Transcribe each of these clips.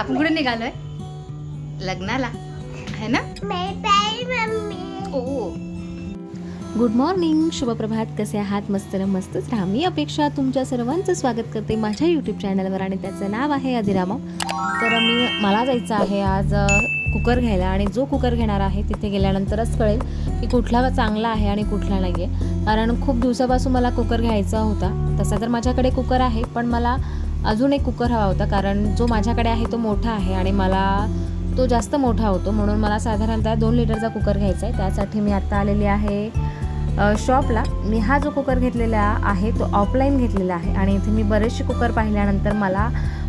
आपण कुठे निघालोय? लग्नाला. आहे ना? ओ. Good morning. शुभप्रभात. कसे आहात? मस्त ना मस्तच. राहा. मी अपेक्षा तुमच्या सर्वांचं स्वागत करते माझ्या यूट्यूब चॅनलवर आणि त्याचं नाव आहे अधिरामा तर मी मला जायचं आहे आज कुकर घ्यायला आणि जो कुकर घेणार आहे तिथे गेल्यानंतरच कळेल की कुठला चांगला आहे आणि कुठला नाही आहे कारण खूप दिवसापासून मला कुकर घ्यायचा होता. तसा तर माझ्याकडे कुकर आहे पण मला अजून एक कुकर हवा होता कारण जो माझ्याकडे आहे तो मोठा आहे आणि मला तो जास्त मोठा होतो. म्हणून मला साधारणतः दोन लिटरचा कुकर घ्यायचा आहे. त्यासाठी मी आत्ता आलेली आहे शॉपला. मी हा जो कुकर घेतलेला आहे तो ऑफलाईन घेतलेला आहे. आणि इथे मी बरेचसे कुकर पाहिल्यानंतर मला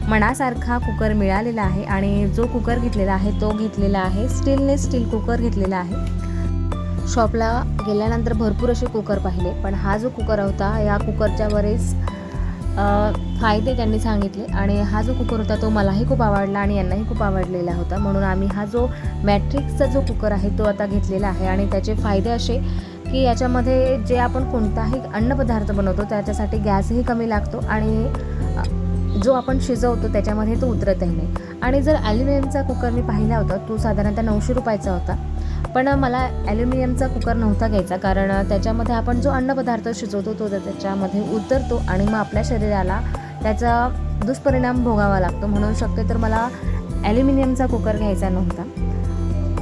मनासारखा कुकर मिळालेला आहे. आणि जो कुकर घेतलेला आहे तो घेतलेला आहे स्टीलने स्टील कुकर घेतलेला आहे. शॉपला गेल्यानंतर भरपूर असे कुकर पाहिले. पण हा जो कुकर होता या कुकरच्या बरेच फायदे त्यांनी सांगितले आणि हा जो कुकर होता तो मलाही खूप आवडला आणि यांनाही खूप आवडलेला होता. म्हणून आम्ही हा जो मॅट्रिक्सचा जो कुकर आहे तो आता घेतलेला आहे आणि त्याचे फायदे असे की याच्यामध्ये जे आपण कोणताही अन्नपदार्थ बनवतो त्याच्यासाठी गॅसही कमी लागतो आणि जो आपण शिजवतो त्याच्यामध्ये तो उतरतही नाही. आणि जर ॲल्युमिनियमचा कुकर मी पाहिला होता तो साधारणतः नऊशे रुपयाचा होता. पण मला ॲल्युमिनियमचा कुकर नव्हता घ्यायचा कारण त्याच्यामध्ये आपण जो अन्नपदार्थ शिजवतो तो त्याच्यामध्ये उतरतो आणि मग आपल्या शरीराला त्याचा दुष्परिणाम भोगावा लागतो. म्हणून शक्य तर मला ॲल्युमिनियमचा कुकर घ्यायचा नव्हता.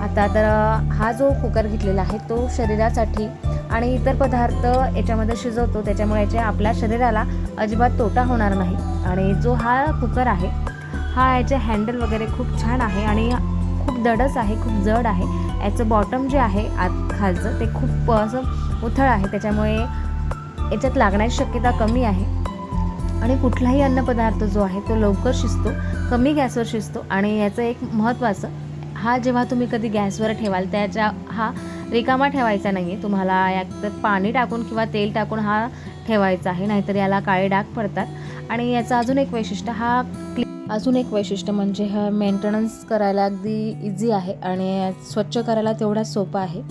आता तर हा जो कुकर घेतलेला आहे तो शरीरासाठी आणि इतर पदार्थ याच्यामध्ये शिजवतो त्याच्यामुळे याच्या आपल्या शरीराला अजिबात तोटा होणार नाही. आणि जो हा कुकर आहे हा याचे हँडल वगैरे खूप छान आहे आणि खूप दडच आहे खूप जड आहे. याचं बॉटम जे आहे आत खालचं ते खूप असं उथळ आहे. त्याच्यामुळे याच्यात लागण्याची शक्यता कमी आहे. आणि कुठलाही अन्नपदार्थ जो आहे तो लवकर शिजतो कमी गॅसवर शिजतो. आणि याचं एक महत्त्वाचं हा जेव्हा तुम्ही कधी गॅसवर ठेवाल त्याच्या हा रिकामा ठेवायचा नाही आहे तुम्हाला यात पाणी टाकून किंवा तेल टाकून हा ठेवायचा आहे नाहीतर याला काळे डाग पडतात. आणि याचं अजून एक वैशिष्ट्य हा क्लि अजून एक वैशिष्ट्य म्हणजे हा मेंटेनन्स करायला अगदी इझी आहे आणि स्वच्छ करायला तेवढा सोपा आहे.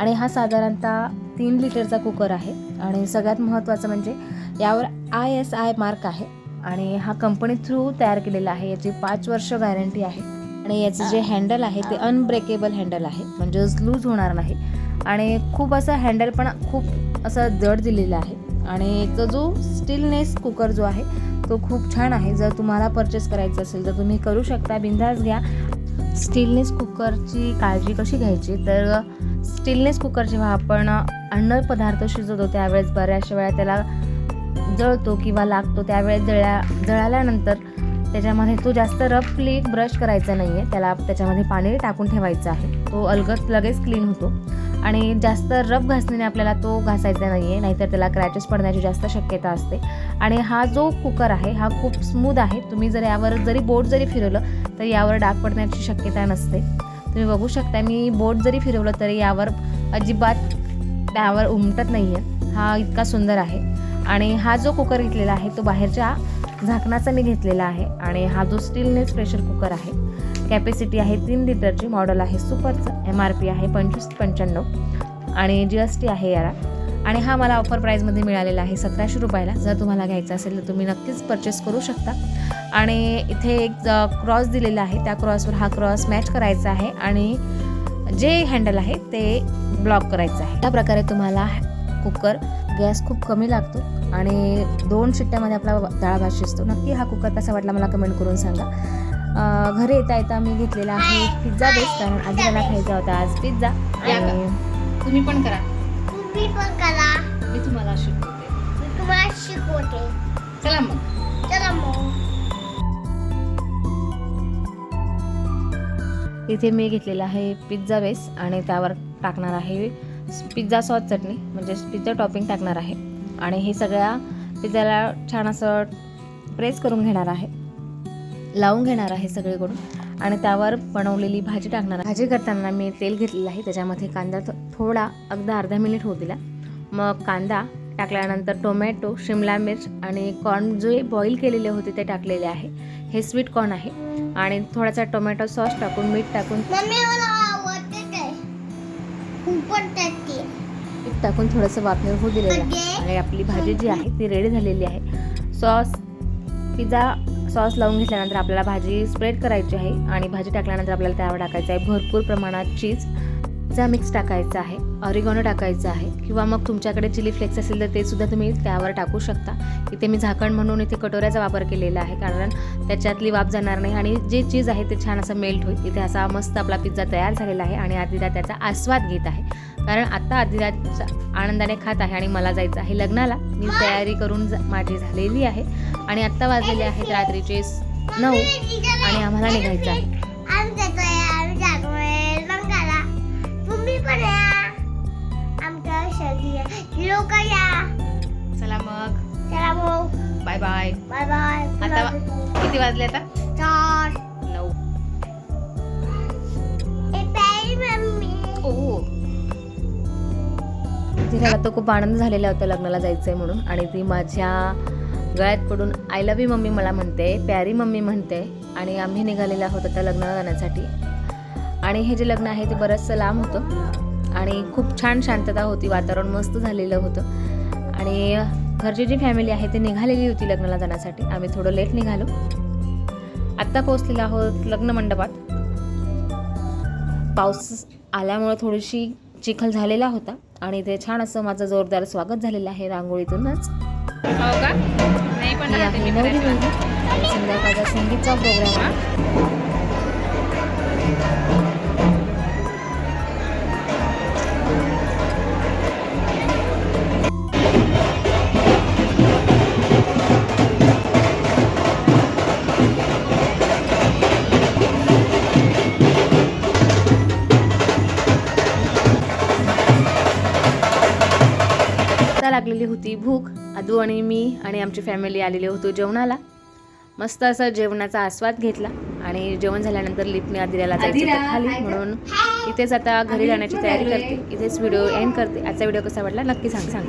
आणि हा साधारणतः तीन लिटरचा कुकर आहे. आणि सगळ्यात महत्त्वाचं म्हणजे यावर आय एस आय मार्क आहे. आणि हा कंपनी थ्रू तयार केलेला आहे. याची पाच वर्ष गॅरंटी आहे. आणि याचं जे हँडल आहे ते अनब्रेकेबल हँडल आहे. म्हणजे लूज होणार नाही. आणि खूप असं हँडल पण खूप असं जड दिलेलं आहे. आणि याचा जो स्टीलनेस कुकर जो आहे तो खूप छान आहे. जर तुम्हाला परचेस करायचं असेल तर तुम्ही करू शकता. बिंदास घ्या. स्टीलनेस कुकरची काळजी कशी घ्यायची? तर स्टीलनेस कुकर जेव्हा आपण अन्न पदार्थ शिजवतो त्यावेळेस बऱ्याचशा वेळा त्याला जळतो किंवा लागतो. त्यावेळेस जळ्या जळाल्यानंतर त्याच्यामध्ये तो जास्त रफली ब्रश करायचा नाही आहे त्याला त्याच्यामध्ये पाणी टाकून ठेवायचं आहे. तो अलगत लगेच क्लीन होतो. आणि जास्त रफ घासण्याने आपल्याला तो घासायचा नाही आहे नाहीतर त्याला क्रॅचेस पडण्याची जास्त शक्यता असते. आणि हा जो कुकर आहे हा खूप स्मूथ आहे. तुम्ही जर यावर जरी बोट जरी फिरवलं तर यावर डाग पडण्याची शक्यता नसते. तुम्ही बघू शकता मी बोट जरी फिरवलं तरी यावर अजिबात त्यावर उमटत नाही आहे हा इतका सुंदर आहे. आणि हा जो कुकर घेतलेला आहे तो बाहेरच्या झाकणाचा मी घेतलेला आहे. आणि हा जो स्टीलनेस प्रेशर कुकर आहे. कॅपॅसिटी आहे तीन लिटरची मॉडेल आहे. सुपरचं एम आर पी आहे पंचवीस पंच्याण्णव. आणि जी एस टी आहे याला. आणि हा मला ऑफर प्राईजमध्ये मिळालेला आहे सतराशे रुपयाला. जर तुम्हाला घ्यायचा असेल तर तुम्ही नक्कीच परचेस करू शकता. आणि इथे एक क्रॉस दिलेला आहे. त्या क्रॉसवर हा क्रॉस मॅच करायचा आहे. आणि जे हँडल आहे ते ब्लॉक करायचं आहे. त्या प्रकारे तुम्हाला कुकर गॅस खूप कमी लागतो. आणि दोन शिट्ट्यामध्ये आपला डाळ भात शिजतो. नक्की हा कुकर कसा वाटला मला कमेंट करून सांगा. घरी येता येता मी घेतलेला आहे पिझ्झा बेस कारण आधी मला खायचा होता आज पिझ्झा तुम्ही पण करा. तुम्ही पण करा. मी तुम्हाला शिकवते. मी तुम्हाला शिकवते. चला मग. चला मग. इथे मी घेतलेला आहे पिझ्झा बेस आणि त्यावर टाकणार आहे पिझ्झा सॉस चटणी म्हणजे पिझ्झा टॉपिंग टाकणार आहे. आणि हे सगळ्या पिझ्झाला छान असं प्रेस करून घेणार आहे. लावून घेणार आहे सगळीकडून. आणि त्यावर बनवलेली भाजी टाकणार. भाजी करताना मी तेल घेतलेलं आहे. त्याच्यामध्ये कांदा थोडा अगदी अर्धा मिनिट होऊ दिला. मग कांदा टाकल्यानंतर टोमॅटो शिमला मिर्च आणि कॉर्न जे बॉईल केलेले होते ते टाकलेले आहे. हे स्वीट कॉर्न आहे. आणि थोडासा टोमॅटो सॉस टाकून मीठ टाकून मीठ टाकून थोडंसं वाफेवर होऊ दिलेलं आहे? आणि आपली भाजी जी आहे ती रेडी झालेली आहे. सॉस पिझ्झा सॉस लावून घेतल्यानंतर आपल्याला भाजी स्प्रेड करायची आहे आणि भाजी टाकल्यानंतर आपल्याला त्यावर टाकायचं आहे. भरपूर प्रमाणात चीज. चा मिक्स टाकायचा आहे ऑरिगॉनो टाकायचं आहे किंवा मग तुमच्याकडे चिली फ्लेक्स असेल तर ते सुद्धा तुम्ही त्यावर टाकू शकता. इथे मी झाकण म्हणून इथे कटोऱ्याचा वापर केलेला आहे कारण त्याच्यातली वाफ जाणार नाही आणि जे चीज आहे ते छान असं मेल्ट होईल. इथे असा मस्त आपला पिझ्झा तयार झालेला आहे आणि आदिरा त्याचा आस्वाद घेत आहे. कारण आत्ता आदिराच्या आनंदाने खात आहे आणि मला जायचं आहे लग्नाला. मी तयारी करून माझी झालेली आहे. आणि आत्ता वाजलेले आहेत रात्रीचे नऊ आणि आम्हाला निघायचं आहे. बाय बाय बाय बाय आता किती वाजले आता? चार. नऊ. ए प्यारी मम्मी. ओ. तिला तर खूप आनंद झालेला होता लग्नाला जायचंय म्हणून. आणि ती माझ्या गळ्यात पडून आय लव्ह यू मम्मी मला म्हणते प्यारी मम्मी म्हणते. आणि आम्ही निघालेलो आहोत आता लग्नाला जाण्यासाठी. आणि हे जे लग्न आहे ते बरंचसं लांब होतं. आणि खूप छान शांतता होती वातावरण मस्त झालेलं होतं. आणि घरची जी फॅमिली आहे ती निघालेली होती लग्नाला जाण्यासाठी. आम्ही थोडं लेट निघालो. आत्ता पोहोचलेलो आहोत लग्न मंडपात. पाऊस आल्यामुळे थोडीशी चिखल झालेला होता आणि ते छान असं माझं जोरदार स्वागत झालेलं आहे रांगोळीतूनच. हो का? नाही लागलेली होती भूक आदू आणि मी आणि आमची फॅमिली आलेली होतो जेवणाला. मस्त असं जेवणाचा आस्वाद घेतला आणि जेवण झाल्यानंतर लिफ्टने आदिराला जायचं खाली. म्हणून इथेच आता घरी जाण्याची तयारी करते. इथेच व्हिडिओ एंड करते. आजचा व्हिडिओ कसा वाटला? नक्की सांग सांग.